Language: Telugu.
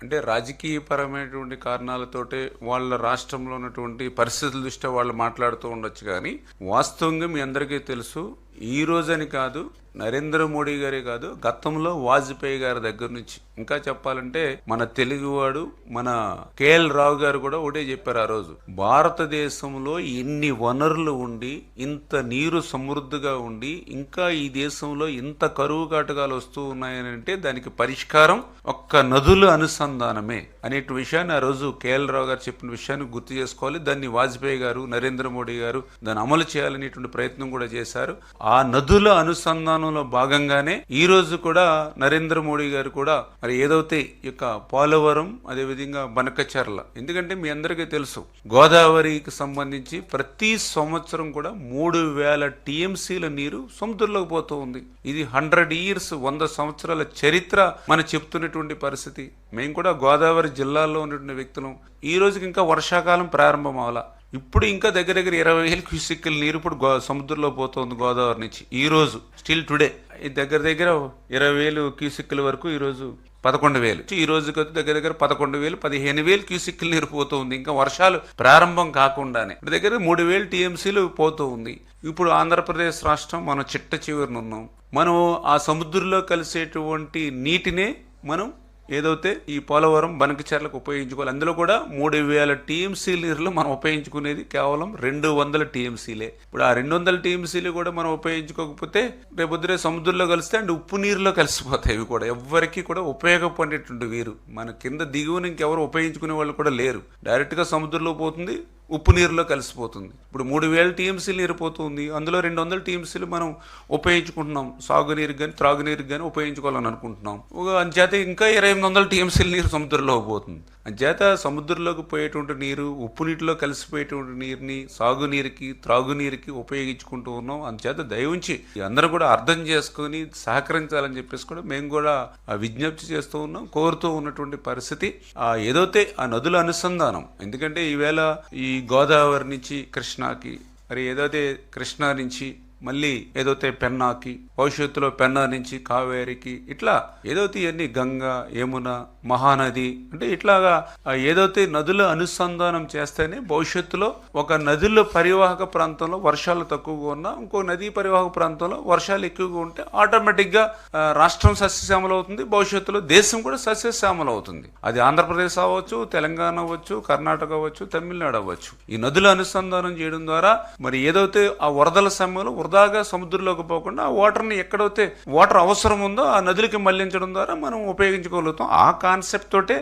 అంటే రాజకీయపరమైనటువంటి కారణాలతోటే వాళ్ళ రాష్ట్రంలో ఉన్నటువంటి పరిస్థితుల దృష్ట్యా వాళ్ళు మాట్లాడుతూ ఉండొచ్చు కానీ వాస్తవంగా మీ అందరికీ తెలుసు ఈ రోజని కాదు నరేంద్ర మోడీ గారే కాదు గతంలో వాజ్పేయి గారి దగ్గర నుంచి. ఇంకా చెప్పాలంటే మన తెలుగువాడు మన కేఎల్ రావు గారు కూడా ఒకటే చెప్పారు ఆ రోజు. భారతదేశంలో ఎన్ని వనరులు ఉండి ఇంత నీరు సమృద్ధిగా ఉండి ఇంకా ఈ దేశంలో ఇంత కరువు కాటకాలు వస్తూ ఉన్నాయని అంటే దానికి పరిష్కారం ఒక్క నదుల అనుసంధానమే అనే విషయాన్ని ఆ రోజు కేఎల్ రావు గారు చెప్పిన విషయాన్ని గుర్తు చేసుకోవాలి. దాన్ని వాజ్పేయి గారు నరేంద్ర మోడీ గారు దాన్ని అమలు చేయాలనేటువంటి ప్రయత్నం కూడా చేశారు. ఆ నదుల అనుసంధానం అనుసంధానంలో భాగంగానే ఈ రోజు కూడా నరేంద్ర మోడీ గారు కూడా మరి ఏదైతే యొక్క పోలవరం అదేవిధంగా బనకచర్ల ఎందుకంటే మీ అందరికీ తెలుసు గోదావరికి సంబంధించి ప్రతి సంవత్సరం కూడా మూడు వేల టీఎంసీల నీరు సముద్రంలోకి పోతూ ఉంది. ఇది హండ్రెడ్ ఇయర్స్ వంద సంవత్సరాల చరిత్ర మన చెప్తున్నటువంటి పరిస్థితి. మేము కూడా గోదావరి జిల్లాలో ఉన్నటువంటి వ్యక్తులం. ఈ రోజుకి ఇంకా వర్షాకాలం ప్రారంభం అవ్వాల? ఇప్పుడు ఇంకా దగ్గర దగ్గర ఇరవై వేల క్యూసిక్కుల నీరు ఇప్పుడు గో సముద్రంలో పోతుంది గోదావరి నుంచి. ఈరోజు స్టిల్ టుడే. ఈ దగ్గర దగ్గర ఇరవై వేలు క్యూసిక్కుల వరకు ఈరోజు పదకొండు వేలు. ఈ రోజుకి వచ్చి దగ్గర దగ్గర పదకొండు వేలు పదిహేను వేలు క్యూసిక్లు నీరు పోతూ ఉంది ఇంకా వర్షాలు ప్రారంభం కాకుండానే. ఇప్పుడు దగ్గర మూడు వేలు టీఎంసీలు పోతూ ఉంది ఇప్పుడు ఆంధ్రప్రదేశ్ రాష్ట్రం మనం చిట్ట చివరిన ఉన్నాం మనం ఆ సముద్రంలో కలిసేటువంటి నీటినే మనం ఏదైతే ఈ పోలవరం బనకచర్లకు ఉపయోగించుకోవాలి అందులో కూడా మూడు వేల టీఎంసీ నీరులు మనం ఉపయోగించుకునేది కేవలం రెండు వందల టీఎంసీలే ఇప్పుడు ఆ రెండు వందల టీఎంసీలు కూడా మనం ఉపయోగించుకోకపోతే రేపొద్దురే సముద్రంలో కలిస్తే అండ్ ఉప్పు నీరులో కలిసిపోతాయి ఇవి కూడా. ఎవ్వరికీ కూడా ఉపయోగపడేటువంటి వీరు. మన కింద దిగువన ఇంకెవరు ఉపయోగించుకునే వాళ్ళు కూడా లేరు. డైరెక్ట్గా సముద్రంలో పోతుంది ఉప్పు నీరులో కలిసిపోతుంది. ఇప్పుడు మూడు వేల టీఎంసీలు నీరు పోతుంది. అందులో రెండు వందల టీఎంసీలు మనం ఉపయోగించుకుంటున్నాం. సాగునీరుకి కానీ త్రాగునీరుకి కానీ ఉపయోగించుకోవాలని అనుకుంటున్నాం. అంచేత ఇంకా ఇరవై ఎనిమిది వందల టీఎంసీల నీరు సముద్రంలో పోతుంది. అంచేత సముద్రంలోకి పోయేటువంటి నీరు ఉప్పు నీటిలో కలిసిపోయేటువంటి నీరుని సాగునీరుకి త్రాగునీరుకి ఉపయోగించుకుంటూ ఉన్నాం. అంచేత దయవుంచి అందరూ కూడా అర్థం చేసుకొని సహకరించాలని చెప్పేసి కూడా మేము కూడా ఆ విజ్ఞప్తి చేస్తూ ఉన్నాం. కోరుతూ ఉన్నటువంటి పరిస్థితి ఆ ఏదైతే ఆ నదుల అనుసంధానం. ఎందుకంటే ఈవేళ ఈ గోదావరి నుంచి కృష్ణాకి మరి ఏదైతే కృష్ణా నుంచి మళ్ళీ ఏదైతే పెన్నాకి భవిష్యత్తులో పెన్నా నుంచి కావేరికి ఇట్లా ఏదైతే ఇవన్నీ గంగా యమున మహానది అంటే ఇట్లాగా ఏదైతే నదుల అనుసంధానం చేస్తేనే భవిష్యత్తులో ఒక నదుల పరివాహక ప్రాంతంలో వర్షాలు తక్కువగా ఉన్నా ఇంకో నదీ పరివాహక ప్రాంతంలో వర్షాలు ఎక్కువగా ఉంటే ఆటోమేటిక్గా రాష్ట్రం సస్యశ్యామలం అవుతుంది భవిష్యత్తులో దేశం కూడా సస్యశ్యామలం అవుతుంది. అది ఆంధ్రప్రదేశ్ అవ్వచ్చు తెలంగాణ అవ్వచ్చు కర్ణాటక అవ్వచ్చు తమిళనాడు అవ్వచ్చు. ఈ నదుల అనుసంధానం చేయడం ద్వారా మరి ఏదైతే ఆ వరదల సమయంలో వృధాగా సముద్రంలోకి పోకుండా ఆ వాటర్ని ఎక్కడైతే వాటర్ అవసరం ఉందో ఆ నదులకి మళ్ళించడం ద్వారా మనం ఉపయోగించుకోగలుగుతాం ఆ కాన్సెప్ట్ తోటే